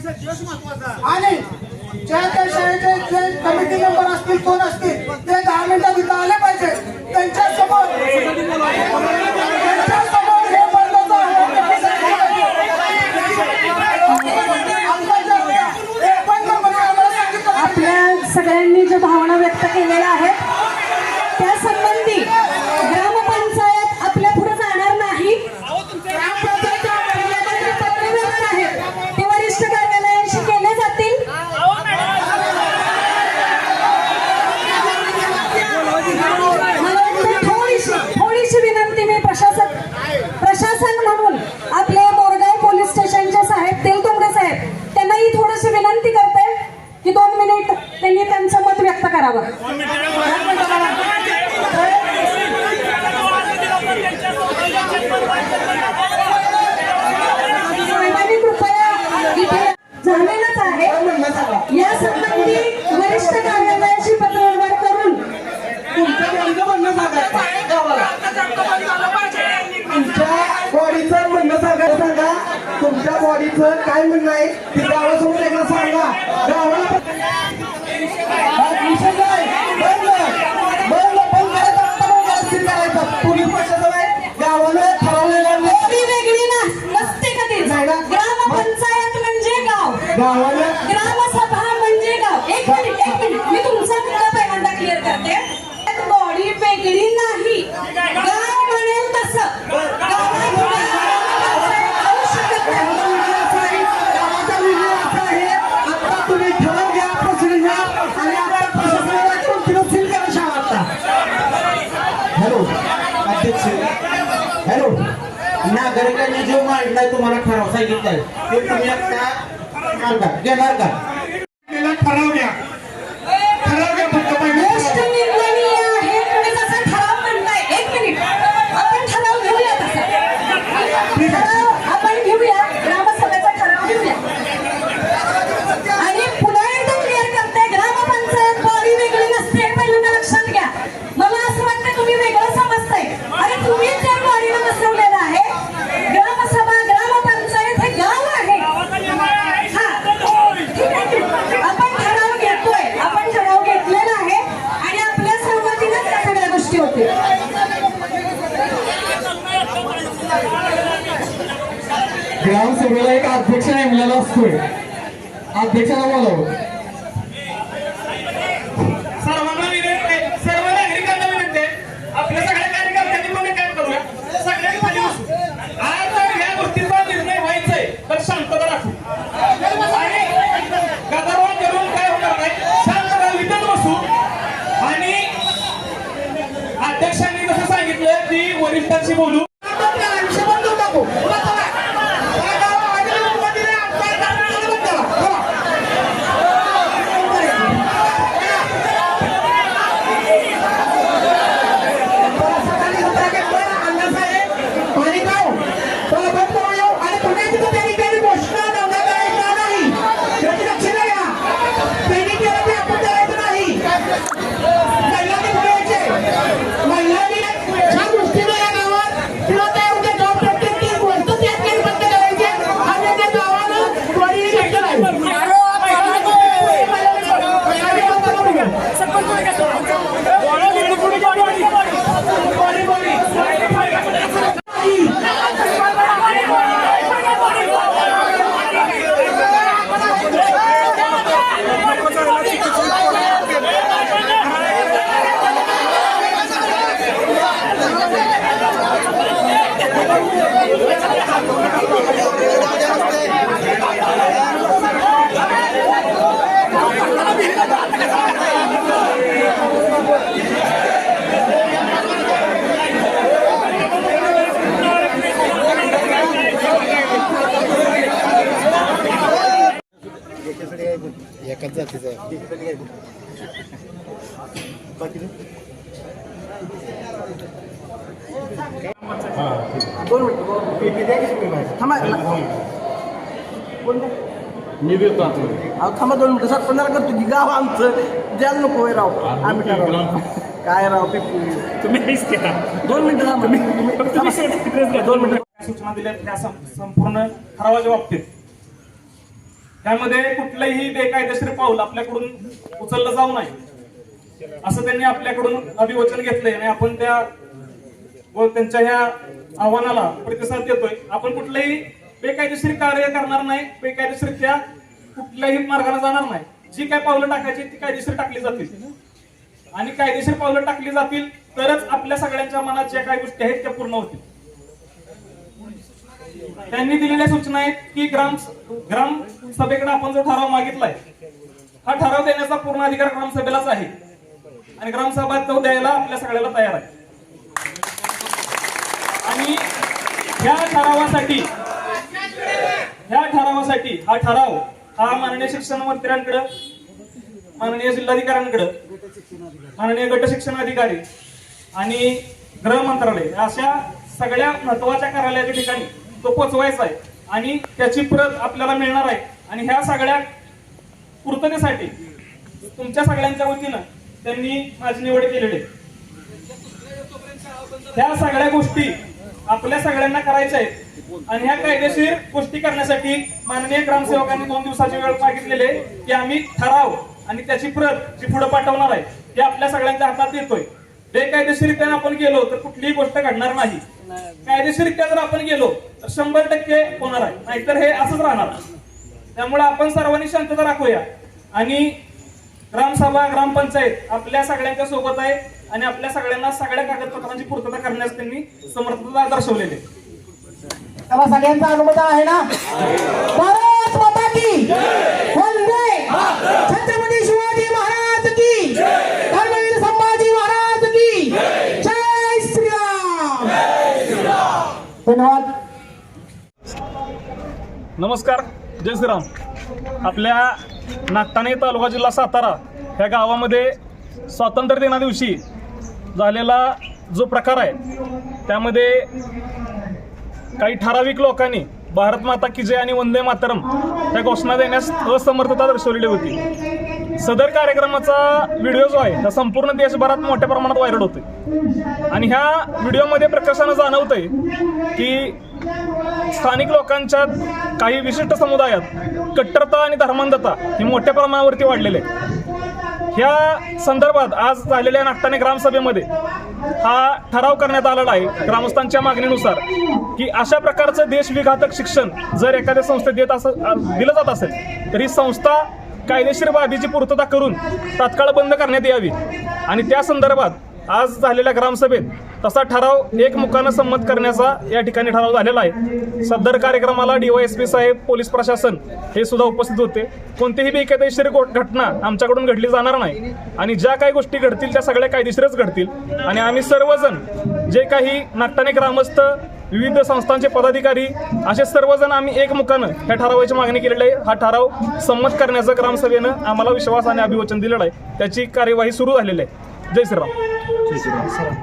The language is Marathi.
आणि ज्या त्या शाळेचे जे कमिटी मेंबर असतील कोण असतील ते दहा मिनिटात इथं आले पाहिजे. त्यांच्यासमोर आपल्या सगळ्यांनी ज्या भावना व्यक्त केलेल्या आहेत त्या संबंधी ग्रामपंचायत आपल्या पुढे जाणार नाही ग्रामपंचायतच्या आपल्याकडे जे पत्रव्यवहार आहेत ते वरिष्ठ कार्यालयाशी केले जातील मला वाटतं थोडीशी थोडीशी विनंती मी प्रशासन प्रशासन म्हणून आपले मोरगाव पोलीस स्टेशनचे साहेब तेलतुंबडे साहेब त्यांनाही थोडीशी विनंती करते की दोन मिनिट त्यांनी त्यांचं मत व्यक्त करावं साहेबांनी कृपया इथे झालेलंच आहे या संबंधी वरिष्ठ कार्यालयाशी पत्रव्यवहार करून तुमचं नेमकं म्हणणं सांगा गावाला तुमच्या बॉडीचं म्हणणं सांगा सांगा तुमच्या बॉडीचं काय म्हणणं आहे ते अध्यक्ष. हॅलो. नागरिकांनी जो मांडलाय तुम्हाला ठराव सांगितलाय. ते तुम्ही आता मांडा. घेणार का? ठराव घ्या ग्रामसभेला एक अध्यक्ष नेमलेला असतोय. अध्यक्षाला बोलावं. सर्वांना विनंती आहे, सर्व नागरिकांना विनंती आहे, आपल्या सगळ्या कार्यकर्त्यांनी पण काय करूया. सगळ्यांनी खाली बसू आज जर या गोष्टीचा निर्णय व्हायचा आहे तर शांतता राखू. आणि गदारोळ करून काय होणार नाही शांतता विकत बसू. आणि अध्यक्षांनी कसं सांगितलं की वरिष्ठांशी बोलू महिलांनी ज्या दृष्टीने या गावात किंवा त्या उद्या जॉब प्रत्येक ती गोष्ट त्या ठिकाणी बंद करायची आणि त्या गावानं त्वरित घेतलं नाही जातीचा आहे मी देतो आता. अहो थांबा दोन मिनिटं. सर पंधरा करतो की गाव आमचं. द्यायला नको आहे राव. आम्ही काय राव काय राव पिपू? तुम्ही केला. दोन मिनिटं थांबा. मी फक्त तुम्ही शेवटी तिकडेच घ्या. दोन मिनिटं. सूचना दिल्या त्या सं- संपूर्ण ठरावाच्या बाबतीत. त्यामध्ये कुठलंही बेकायदेशीर पाऊल आपल्याकडून उचललं जाऊ नये. असं त्यांनी आपल्याकडून अभिवचन घेतलंय आणि आपण त्या व त्यांच्या ह्या आव्हानाला प्रतिसाद देतोय. आपण कुठलंही बेकायदेशीर कार्य करणार नाही बेकायदेशीर त्या कुठल्याही मार्गाने जाणार नाही. जी काय पावलं टाकायची ती कायदेशीर टाकली जातील. आणि कायदेशीर पावलं टाकली जातील तरच आपल्या सगळ्यांच्या मनात ज्या काही गोष्टी आहेत त्या पूर्ण होतील. त्यांनी दिलेल्या सूचना आहेत की ग्राम ग्राम सभेकडे आपण जो ठराव मागितलाय हा ठराव देण्याचा पूर्ण अधिकार ग्रामसभेलाच आहे. आणि ग्रामसभा तो द्यायला आपल्या सगळ्याला तयार आहे. आणि ह्या ठरावासाठी ह्या ठरावासाठी हा ठराव हा माननीय शिक्षण मंत्र्यांकडे माननीय जिल्हाधिकाऱ्यांकडे माननीय गट शिक्षण अधिकारी आणि गृह मंत्रालय अशा सगळ्या महत्त्वाच्या कार्यालयाच्या ठिकाणी तो पोचवायचा आहे. आणि त्याची प्रत आपल्याला मिळणार आहे. आणि ह्या सगळ्या पूर्ततेसाठी तुमच्या सगळ्यांच्या वतीनं त्यांनी माझी निवड केलेली ह्या सगळ्या गोष्टी आपल्या सगळ्यांना करायच्या आहेत. आणि ह्या कायदेशीर गोष्टी करण्यासाठी माननीय ग्रामसेवकांनी दोन दिवसाची वेळ मागितलेली आहे की आम्ही ठराव आणि त्याची प्रत जी पुढे पाठवणार आहे ते आपल्या सगळ्यांच्या हातात येतोय. बेकायदेशीरित्या आपण गेलो तर कुठलीही गोष्ट घडणार नाही. कायदेशीरित्या जर आपण गेलो तर शंभर टक्के होणार आहे. नाहीतर हे असंच राहणार. त्यामुळे आपण सर्वांनी शांतता राखूया. आणि ग्रामसभा ग्रामपंचायत आपल्या सगळ्यांच्या सोबत आहे आणि आपल्या सगळ्यांना सगळ्या कागदपत्रांची पूर्तता करण्यास त्यांनी समर्थता दर्शवलेली आहे. तेव्हा सगळ्यांचा अनुमती आहे ना भारत माता की वंदे छत्रपती शिवाजी महाराज की धर्मवीर संभाजी महाराज की जय श्रीराम धन्यवाद नमस्कार जय श्रीराम. आपल्या नागठाणे तालुका जिल्हा सातारा ह्या गावामध्ये स्वातंत्र्य दिना दिवशी झालेला जो प्रकार आहे त्यामध्ये काही ठराविक लोकांनी भारत माता की जय आणि वंदे मातरम या घोषणा देण्यास असमर्थता दर्शवलेली होती. सदर कार्यक्रमाचा व्हिडिओ जो आहे हा संपूर्ण देशभरात मोठ्या प्रमाणात व्हायरल होतोय. आणि ह्या व्हिडिओमध्ये प्रकर्षानं जाणवतंय की स्थानिक लोकांच्या काही विशिष्ट समुदायात कट्टरता आणि धर्मांधता ही मोठ्या प्रमाणावरती वाढलेली आहे. ह्या संदर्भात आज झालेल्या नाट्याने ग्रामसभेमध्ये हा ठराव करण्यात आलेला आहे ग्रामस्थांच्या मागणीनुसार की अशा प्रकारचं देशविघातक शिक्षण जर एखाद्या संस्थेत देत असं दिलं जात असेल तर ही संस्था कायदेशीर बाबीची पूर्तता करून तात्काळ बंद करण्यात यावी. आणि त्या संदर्भात आज झालेल्या ग्रामसभेत तसा ठराव एकमुखानं संमत करण्याचा या ठिकाणी ठराव झालेला आहे. सदर कार्यक्रमाला डीवायएसपी साहेब पोलीस प्रशासन हे सुद्धा उपस्थित होते. कोणतीही बेकायदेशीर घटना आमच्याकडून घडली जाणार नाही. आणि ज्या काही गोष्टी घडतील त्या सगळ्या कायदेशीरच घडतील. आणि आम्ही सर्वजण जे काही नागठाणे ग्रामस्थ विविध संस्थांचे पदाधिकारी असे सर्वजण आम्ही एकमुखानं ह्या ठरावाची मागणी केलेली आहे. हा ठराव संमत करण्याचं ग्रामसभेनं आम्हाला विश्वास आणि अभिवचन दिलेलं आहे. त्याची कार्यवाही सुरू झालेली आहे. जय श्रीराम